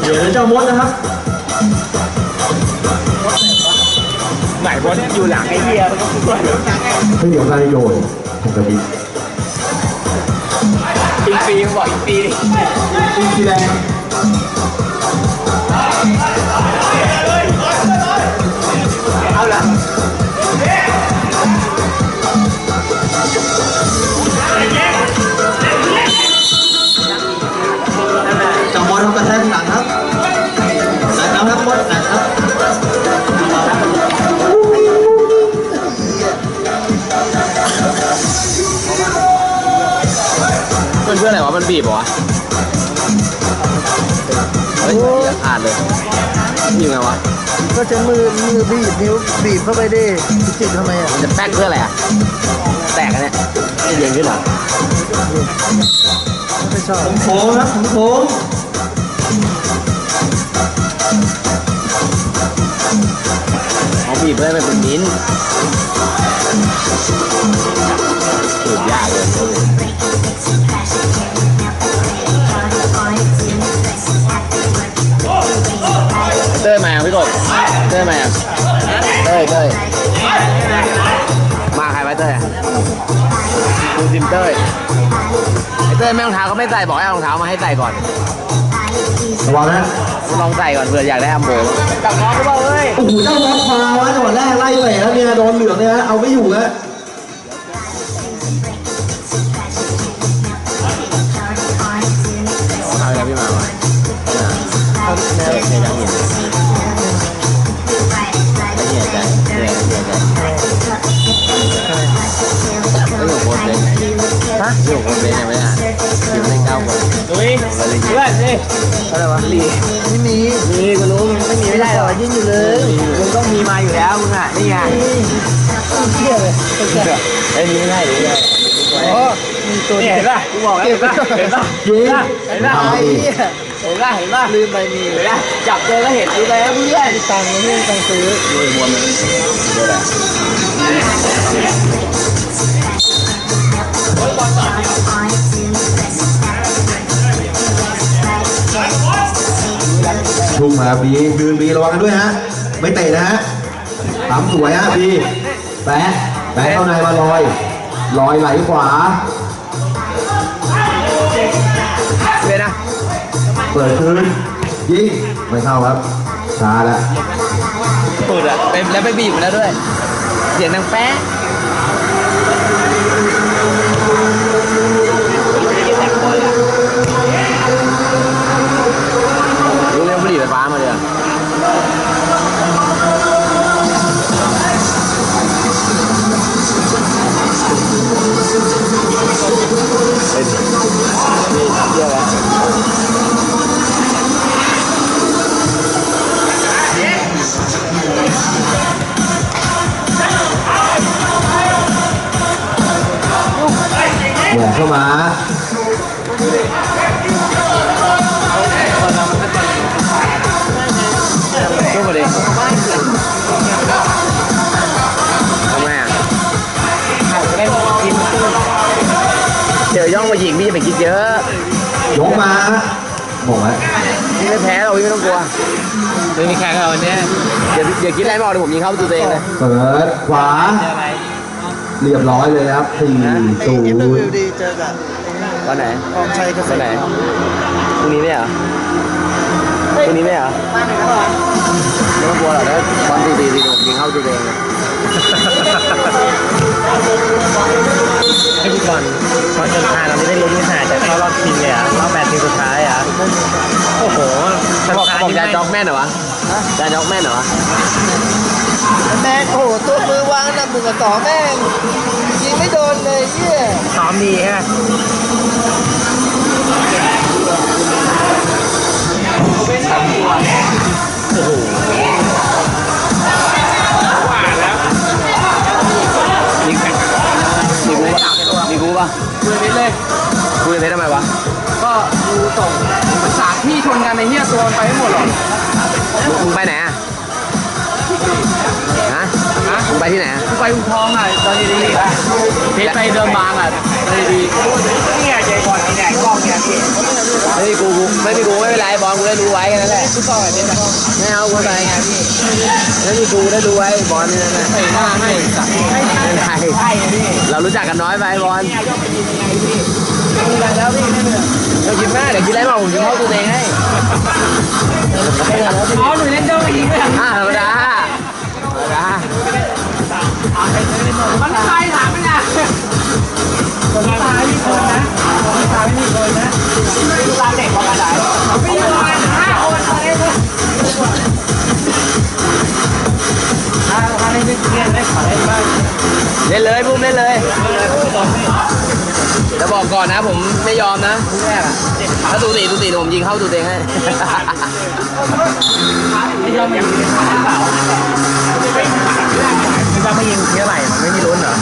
เดี๋ยวเจ้ามดนะครับไหนบอลอยู่หลังไอ้เหี้ยมันก็สวยไม่เดี๋ยวใครโยนผมจะบินอีกปีบอกอีกปีอีกปีแดง อนเพื่อนอะไรวะ มันบีบเหรอวะ เฮ้ยขาดเลยบีบไงวะ ก็จะมือมือบีบนิ้วบีบเข้าไปดิจิกทำไมอะมันจะแป๊กเพื่ออะไรอะ แตกกันเนี่ยไม่เย็นขึ้นเหรอ ไม่ชอบโค้งครับโค้งเขาบีบเพื่อให้มันเป็นมิ้นท์สุดยากเลย ต้ยเต้ย มาใครไว้เต้ยดูจิมเต้ยไอ้เต้ยไม่รองเท้าก็ไม่ใส่บอกให้เอารองเท้ามาให้ใส่ก่อน ระวังนะลองใส่ก่อนเผื่ออยากได้อัมโบกับน้องก็บอกเอ้ย โอ้โหเจ้ามดมาวะจังหวะแรกไล่เตะแล้วเนี่ยโดนเหลืองเนี่ยเอาไม่อยู่แล้ คตรเลยยังไม่อ่านอยู่ในเก้าคนดุยเพื่อนนี่อะไรวะหลีไม่มีมีกูรู้มึงไม่มีไม่ได้หรอกยิ่งอยู่เลยมึงต้องมีมาอยู่แล้วมึงอะนี่ไงเที่ยเลยไอ้นี่ไม่ได้หรือไงโอ้มีตัวเห็นป่ะกูบอกแล้วเห็นป่ะเห็นป่ะเห็นป่ะไอ้เหี้ยเห็นป่ะเห็นป่ะลืมไปมีเห็นะจับเจอก็เห็นกูแล้วเพื่อนตังค์ไม่อนตังค์ซื้อดูมวลมันดูแหละ ชุ่มมาบียืนบีระวังกันด้วยฮะ ไม่เตะนะฮะตามสวยฮะบีแปะแปะเข้าในมาลอย ลอยไหลขวาเลยนะเปิดคืนยิงไม่เข้าครับช้าแล้วปูดอะไปแล้วไปบีบมาแล้วด้วย เสียงดังแป๊ะ อย่องมายิงพี่จะไปคิดเยอะยกมาบอกไว้พี่ไม่แพ้เราพี่ไม่ต้องกลัวไม่มีแข่งเราวันนี้เดี๋ยวเดี๋ยวคิดอะไรไม่ออกเดี๋ยวผมยิงเข้าประตูตัวเองเลยเปิดขวา เรียบร้อยเลยครับสี่ไอ้ศูนเอ็มย์วีดีเจอกับตอนไหนกองชัยเกษตอนตไหนรพรุ่งนี้ไม่เหรอพรุ่งนี้ไม่เหรอไม่ต้องกลัวหรอกถ้าบอลตีตีตีผมยิงเข้าประตูตัวเองเลย ให้พี่บอลตอนสุดท้ายเราไม่ได้ลุ้นขนาดจะเข้ารอบชิงเลยอะรอบแปดทีมสุดท้ายอะโอ้โหเขาบอกเขาบอกจะจ็อกแม่นเหรอวะจะจ็อกแม่นเหรอวะแม่งโอ้โหตัวมือวางอันดับหนึ่งกับสองแม่งยิงไม่โดนเลยเหี้ยซ้อมดีฮะมี มีกูปะคุยไปเลย คุยเพชรทำไมวะ ก็ดูส่งสามที่ชนกันในเฮียตัวมันไปไม่หมดหรอกมึงไปไหนอะ ฮะมึงไปที่ไหนอะกูไปอุทองอะตอนนี้ดีๆเพชรไปเดินบางอะตอนนี้ดีเนี่ยใจบอลเนี่ยกล้องเนี่ยพี่ไม่มีกูกู ไม่มีกูไม่เป็นไรบอลกูได้รู้ไว้แค่นั้นแหละฟุตบอลแบบนี้แบบไม่เอากูใส่ไงพี่แล้วนี่กูได้รู้ไว้บอลนี่นั่นน่ะใส่หน้าให้สัตว์ให้ใช่ไม่ใช่ใช่พี่เรารู้จักกันน้อยไปบอลมีอะไรแล้วพี่ไม่เหนื่อยเดี๋ยวคิดมากเดี๋ยวคิดอะไรมาผมจะเข้าตัวเองให้อ๋อหนูเล่นเจ้าหญิงเลยอ่าธรรมดาธรรมดามันใครถามมันนะคนตายมีคนนะคนตาย ไม่มีคนนะดูตาเด็กประมาณไหนไม่มีประมาณห้าคนอะไรเลยถ้าถ้าได้เล่นเล่นได้ขอเล่นบ้างเล่นเลยพุ่มเล่นเลยจะบอกก่อนนะผมไม่ยอมนะทุกแรกอะถ้าตูตีตูตีเดี๋ยวผมยิงเข้าตัวเองให้ไม่ยอมอย่างนี้เปล่าคิดว่าไม่ยิงเท่าไหร่มันไม่มีลุ้นเหรอ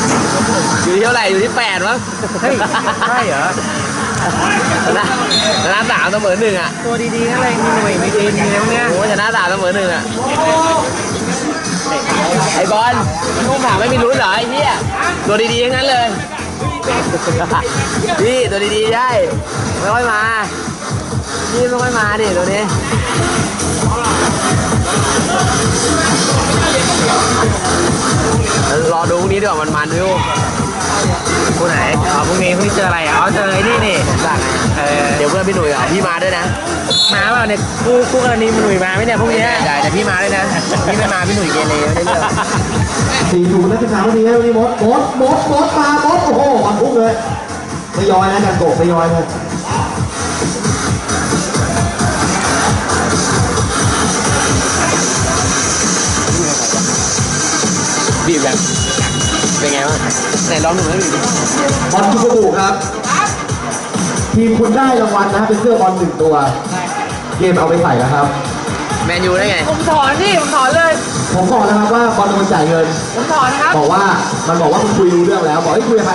อยู่ที่เท่าไหร่อยู่ที่แปดมั้งเฮ้ยใช่เหรอ ชนะชนะสามเสมอหนึ่งอะ ตัวดีๆนั่นเลยมีหน่วยมีดีมีอะไรพวกเนี้ยโอ้ชนะสามเสมอหนึ่งอะ ไอ้บอลลูกถามไม่มีลุ้นเหรอไอ้เหี้ยตัวดีๆทั้งนั้นเลย พี่ตัวดีๆใช่ไม่ค่อยมาพี่ไม่ค่อยมาดิตัวนี้รอดูพรุ่งนี้ดีกว่ามันมันๆดู คู่ไหนอ๋อพรุ่งนี้พรุ่งนี้เจออะไรอะอ๋อเจอไอ้นี่นี่สั่งไงเออเดี๋ยวเพื่อนพี่หนุ่ยอะพี่มาด้วยนะ มาเปล่าเนี่ยคู่คู่กรณีมันหนุ่ยมาไหมเนี่ยพรุ่งนี้ได้แต่พี่มาด้วยนะ พี่ไม่มาพี่หนุ่ยเกเรไม่ได้เรื่องสี่ถูกนักศึกษาวันนี้วันนี้มดมดมดมดมามดโอ้โหบอลพุ่งเลยทยอยนะการโกะทยอยเลยบีบแบบ เป็นไงบ้างไหนลองหนึ่งให้บีบดิบอลทุกระบุครับ ทีมคุณได้รางวัลนะครับเป็นเสื้อบอลหนึ่งตัว เกมเอาไปใส่แล้วครับ แมนยูได้ไง ผมถอนพี่ผมถอนเลย ผมบอกนะครับว่าบอลเป็นคนจ่ายเงิน ผมถอนครับ บอกว่ามันบอกว่ามันคุยรู้เรื่องแล้ว บอกให้คุยกับใคร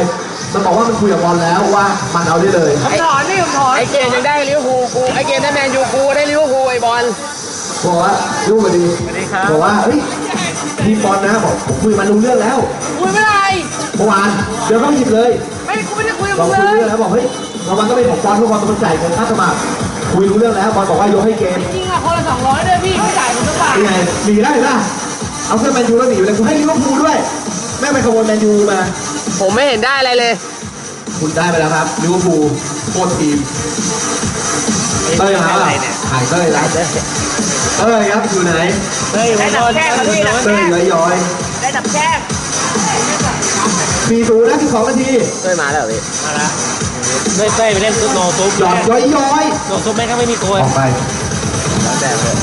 มันบอกว่ามันคุยกับบอลแล้วว่ามันเอาได้เลยผมถอนพี่ผมถอนไอเกมยังได้ลิเวอร์พูลกูไอเกมได้แมนยูกูได้ลิเวอร์พูลไอบอลบอกว่ารู้มาดีบอกว่าเฮ้ย ทีมบอลนะบอกผมคุยมันรู้เรื่องแล้วคุยไม่ได้เมื่อวานเดี๋ยวต้องหยิบเลย ไม่กูไม่ได้คุยกับบอมึลงคุยเลรู้ยเรื่องแล้วบอกเฮ้ยรางวัลก็เป็นของบอลเพราะบอลเป็นคนจ่ายเงินค่าสมัครคุยรู้เรื่องแล้วบอลบอกว่ายกให้เกมจริงอะคนละสองร้อยด้วยพี่ไม่จ่ายผมสักบาทนี่ไงหนีได้ป่ะเอาเสื้อแมนยูแล้วหนีเลยกูให้ลิเวอร์พูลด้วยแม่งไปขโมยแมนยูมาผมไม่เห็นได้อะไรเลย คุณได้ไปแล้วครับลิเวอร์พูลโคตรทีมเต้ยมาเปล่าหายเต้ยแล้วเต้ยครับอยู่ไหนเฮ้ยผมโดนเต้ยย้อยย้อยได้ดับแจ้งมีศูนย์นะสิบสองนาทีเต้ยมาแล้วเหรอพี่มาละเต้ยเต้ยไปเล่นซุปโนซุปหยอดย้อยย้อยโนซุปแม่งก็ไม่มีตัวออกไปแล้วแต่เลย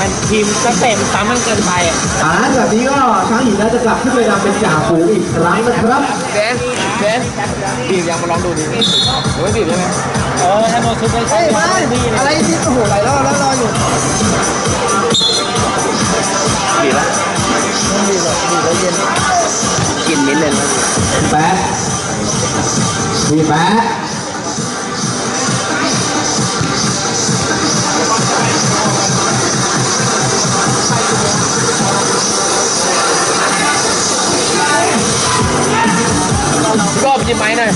มันทีมนักเตะมันซ้ำมันเกินไปอะอ่าแบบนี้ก็ช้างหญิงน่าจะกลับขึ้นไปนำเป็นจ่าฝูงอีกครั้งนะครับ เบนเบนบีบยังมาลองดูดิหรือไม่บีบได้ไหมเออถ้าโนซุปได้เฮ้ยมาดีเลยอะไรที่โอ้โหหลายรอบแล้วรออยู่บีบแล้วบีบแล้วบีบแล้วเย็นกินมิ้นท์เลยนะแปะมีแปะ จิ้มไม้หน่อย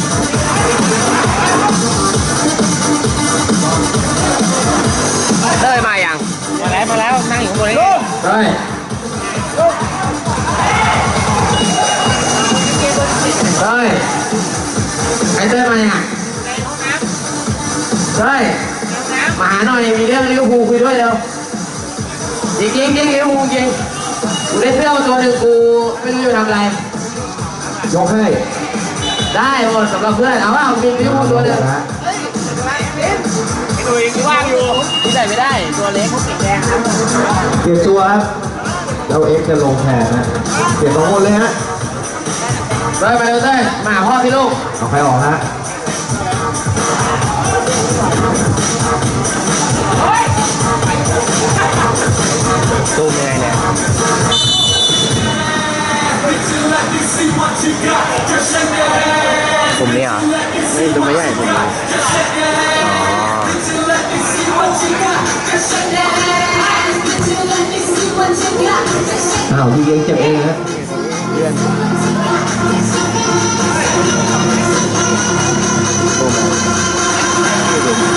เต้ยมายังมาแล้วมาแล้วนั่งอยู่ข้างบนนี่ได้ได้ไอ้เต้ยมายังได้มาหาหน่อยมีเรื่องลิเวอร์พูลคุยด้วยเร็วจริงจริงจริงลิเวอร์พูลจริงกูได้เสื้อมาตัวหนึ่งกูไม่รู้จะทำอะไรยกให้ ได้หมดสำหรับเพื่อนเอาว่ามีลิเวอร์พูลตัวหนึ่งว่างอยู่ที่ใส่ไม่ได้ ตัวเล็กเขาติดแดงครับเปลี่ยนตัวครับแล้วเอ็กซ์จะลงแทนนะเปลี่ยนสองคนเลยฮะเต้ยมาเร็วเต้ยมาหาพ่อพี่ลูกเอาใครออกฮะซูมยังไงเนี่ย กลุ่มนี้เหรอไม่ดูไม่ใหญ่ผมอ้าวยิงเองเจ็บเองฮะมันใกล้ไงเดี๋ยวดูจอให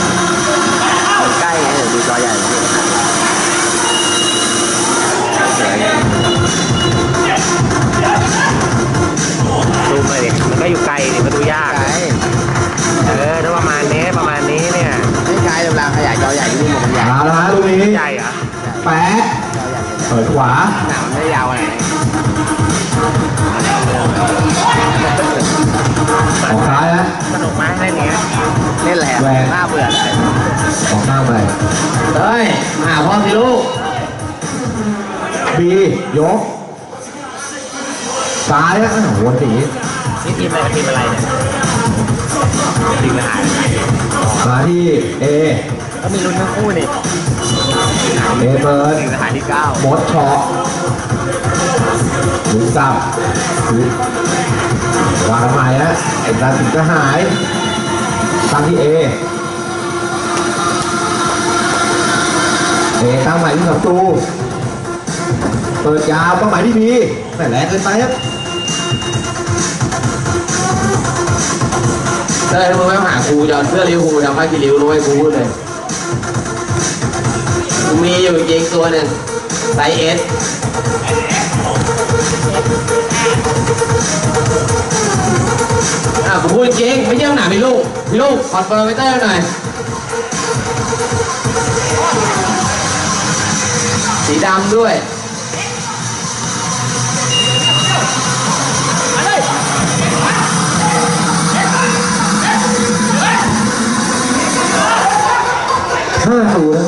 ซ้ายนะโอ้โหสีนี่ทีมอะไรกับทีมอะไรเนี่ยทีมทหารมาที่เอก็มีลุ้นทั้งคู่นี่เอเปิดทีมทหารที่เก้ามดช็อตหรือจับหรือวางใหม่นะไอ้ตาถึงจะหายตั้งที่เอเอตั้งใหม่ที่สองตูเปิดยาวตั้งใหม่ที่บีแต่แรงเกินไปครับ เต้ยถ้ามึงไม่มาหาครูจะเอาเสื้อลิเวอร์พูลทำผ้ากีริ้วรู้ไว้กูพูดเลยกูมีอยู่จริงตัวหนึ่งไซส์เอสอะกูพูดจริงไม่ใช่คำถามพี่ลูกพี่ลูกคอนเฟิร์มไปเต้ยหน่อยสีดำด้วยาศูนย์นะ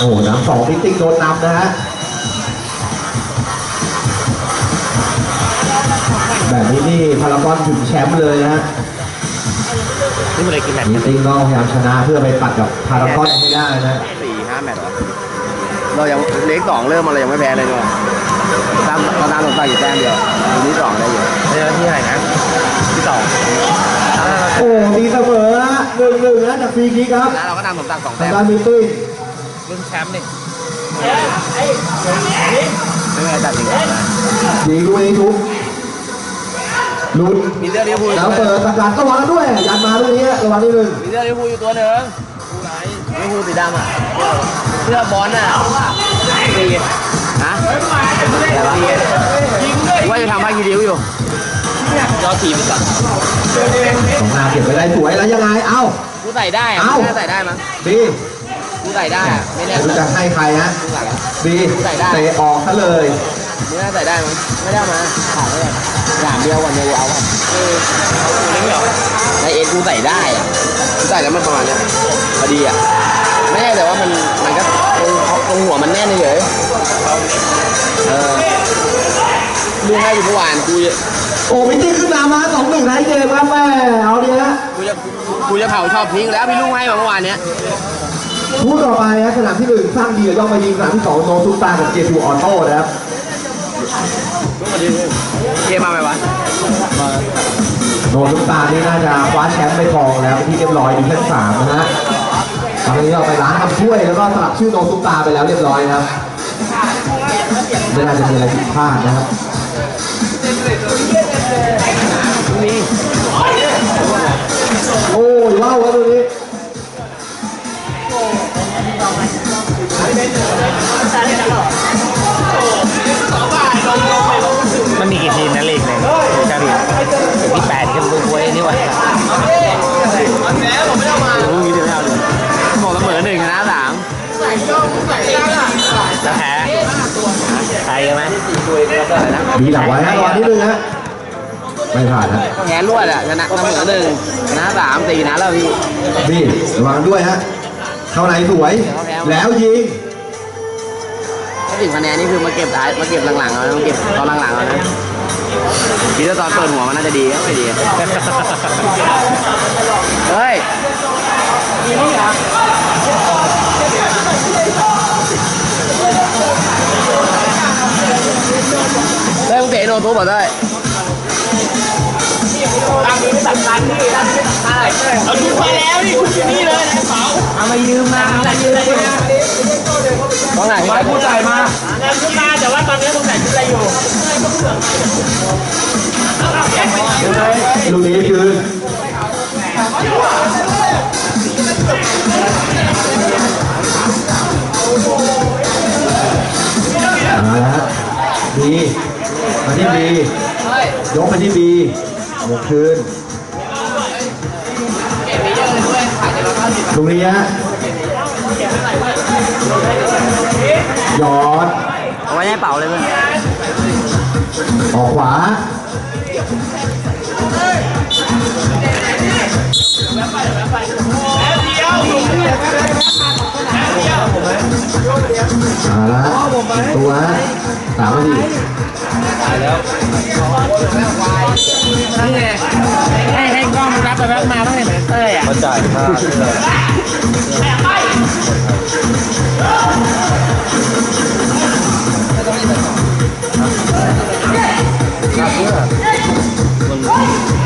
โอ้โหน้ำสองนิติกโดนนำนะฮะ แบบนี้นี่พารากอนถึงแชมป์เลยนะฮะ นี่มันเลยกินแบบนิติ๊กก็พยายามชนะเพื่อไปปัดกับพารากอนให้ได้นะสี่ห้าแมตช์เหรอเรายังเล็กสองเริ่มมาเรายังไม่แพ้เลยด้วยตามตามสมศักดิ์อยู่แต้มเดียวทีนี้สองได้อยู่เจ้าที่อะไรนะที่สองโอ้ตีเสมอนะหนึ่งหนึ่งนะจากฟรีคิกครับแล้วเราก็ตามสมศักดิ์สองทาแต้งมด้านมิติ้งลุ้นแชมป์นี่ไม่มีใครตัดสินกันนะดีลูกนี้ทุก ลุ้นมีเสื้อลิเวอร์พูลอยู่แล้ตัววหเปินึ่ดงตะการก็วางกันด้วยยันมาลูกนี้ระวังนิดนึงมีเสื้อลิเวอร์พูลอยู่ตัวหนึ่งลิเวอร์พูลสีดำอะเสื้อบอลน่ะสีฮะสีว่าจะทำผ้ากีริ้วอยู่ยอดทีมก่อนสองนาเก็บไปได้สวยแล้วยังไง เอ้า กูใส่ได้อะเอ้าไม่น่าใส่ได้มั้งบีกูใส่ได้อะไม่ไม่แน่รู้จะให้ใครฮะกูใส่แล้วบีใส่ได้เตะออกซะเลย ไม่น่าใส่ได้มั้งไม่ได้เอามาขาดไม่ได้อย่างเดียววันเดียวเอาอะเออในเอ็นกูใส่ได้อะกูใส่แล้วมันประมาณเนี้ยพอดีอะไม่ใช่แต่ว่ามันมันก็ตรงตรงหัวมันแน่นเฉยเออดูให้อยู่เมื่อวานกูจะโอ้มิติ้งขึ้นนำมาสองหนึ่งไทยเกมครับแม่เอาดีฮะกูจะกูจะเผาชอบทิ้งแล้วพี่ลุงให้มาเมื่อวานเนี้ยคู่ต่อไปฮะสนามที่หนึ่งสร้างดีย่องมายิงสนามที่สองโนซุปตากับเจทูออโต้นะครับ เกมมาไหมวะโนซุปตานี่น่าจะคว้าแชมป์ไปครองแล้วเป็นที่เรียบร้อยดิวิชั่สามนะฮะตอนนี้เราไปร้านทำถ้วยแล้วก็สลับชื่อโนซุปตาไปแล้วเรียบร้อยนะครับไม่น่าจะมีอะไรผิดพลาดนะครับนี่โอ้ยว้าวครับตัวนี้มัน ใครกันไหมมีหลักไว้ฮะรอนิดนึงฮะไม่ผ่านฮะแพ้รวดอะชนะเสมอหนึ่งชนะสามสี่นะแล้วพี่นี่ระวังด้วยฮะเข้าในสวย แล้วยิงถ้าถึงคะแนนนี่คือมาเก็บท้ายมาเก็บหลังๆเอานะมาเก็บตอนหลังๆเอานะคิดว่าตอนเปิดหัวมันน่าจะดีก็ไม่ดี เฮ้ย เฮ้ยมึงเตะโนทุบเหรอเต้ยเอาชุดมาแล้วนี่นี่เลยในกระเป๋าเอามายืมมาเอามายืมมาต้องไหนพี่ผู้จ่ายมาแล้ชุดมาแต่ว่าตอนนี้ต้องใส่ชุดอะไรอยู่ลูกนี้คือมาแล้วบี มาที่บียกไปที่บียกคืนตรงนี้ฮะหยอดเอาไว้ให้เป่าเลยเพื่อนออกขวามาละตัวสามนาที นี่ไงให้ให้กล้องมันรับไปแป๊บมาบ้างเห็นไหมเต้ยอะมาจ่ายค่าเก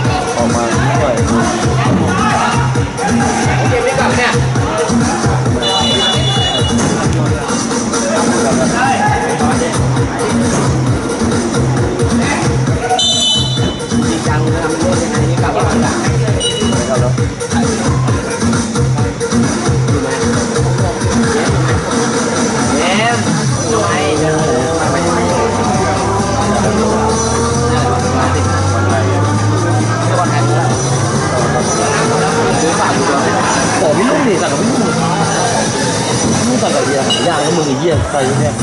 สั่งกับเฮียย่างให้มึงไอ้เหี้ยใครเนี่ย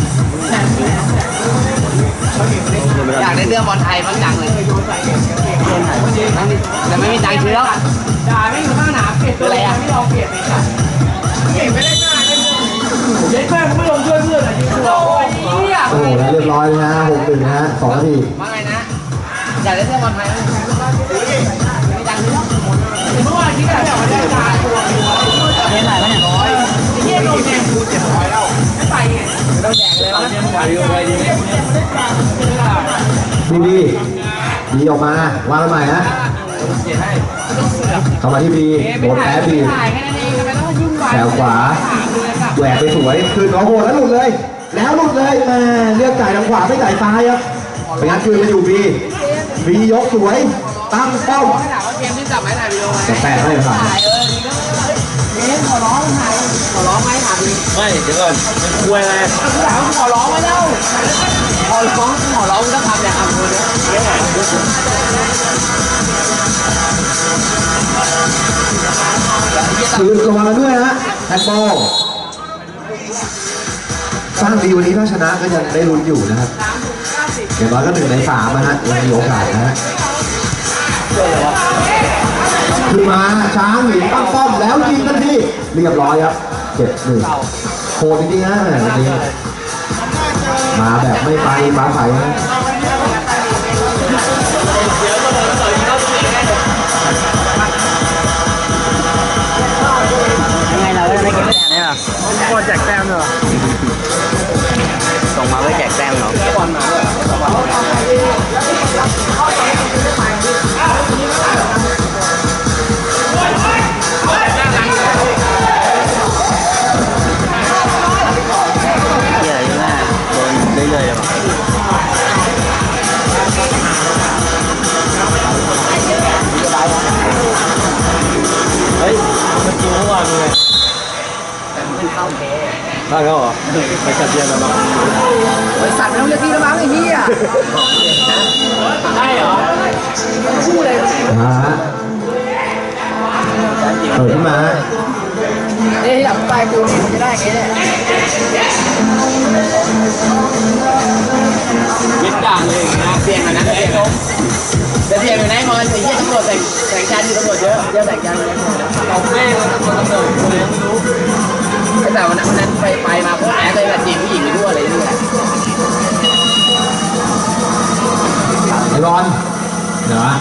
อยากได้เรื่องบอลไทยบ้างจังเลยแต่ไม่มีตังค์ซื้อแล้วด่าไม่อยู่ข้างหนาเปลี่ยนตัวอะไรอะไม่ลองเปลี่ยนเลยค่ะเก่งไม่ได้ง่ายไม่เลยเย้แม่งไม่ลงช่วยเพื่อนอะจริงๆโอ้ยเนี่ยโอ้โหแล้วเรียบร้อยเลยนะหกหนึ่งนะฮะสองนาทีว่าไงนะอยากได้เรื่องบอลไทยไหมมีตังค์ซื้อแล้วเมื่อวานที่แบบไม่ได้ด่าตั ต้องแดกเลยว่าบีบีบีออกมาวางใหม่นะเข้ามาที่บีโดนแพ้บีถ่ายแค่นั้นเองทำไมต้องมายุ่งวายแถวขวาแหวกไปสวย คืนโอ้โหแล้วหลุดเลย แล้วหลุดเลยแม่เลือกจ่ายทางขวาไม่จ่ายซ้ายครับเป็นงั้นคืนมาอยู่บีบียกสวยตั้งเป้าถามว่าเกมที่กลับไหมถ่ายวิดีโอไหมแต่แปดไม่ผ่านถ่าย เออนี่ก็เกมขอร้องถ่ายขอร้องไหมถามดิไม่เดี๋ยวก่อนมันคุยอะไรถามขอร้องไว้แล้วขอร้องขอร้องต้องทำอย่างทำคนเนี้ยคืนระวังกันด้วยนะแฮนด์บอลสร้างดีวันนี้ถ้าชนะก็ยังได้ลุ้นอยู่นะครับอย่างน้อยก็หนึ่งในสามนะฮะยังมีโอกาสนะฮะ ขึ้นมาช้างหนีตั้งป้อมแล้วยิงทันทีเรียบร้อยครับเจ็ดหนึ่งโหดจริงๆนะวันนี้มาแบบไม่ไปฟ้าใสนะยังไงเราก็ไม่เก็บแต้มใช่ป่ะก็แจกแต้มเหรอส่งมาเพื่อแจกแต้มเหรอบอลมาเยึดด่าเลยนะเสียงนะเสียงจะเสียงอยู่ไหนมอนไอ้เหี้ยตำรวจแต่งแต่งชาติตำรวจเยอะเยอะแต่งชาติเลยเราแม่งตำรวจตำรวจกูเลยไม่รู้แต่วันนั้นไปไปมาพวกแอ๊กเลยแบบจีบผู้หญิงไปทั่วเลยนี่แหละไอบอลเดี๋ยวนะ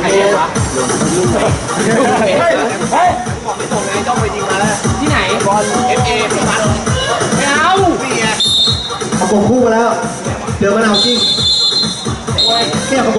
ใครวะเฮ้ยบอกไม่ส่งไงจ้องไปยิงมาแล้ว บอลเอฟเอพี่มันไม่เอานี่ไง ประกบคู่มาแล้วเจอมะนาวกิ้งเนี่ยประกบ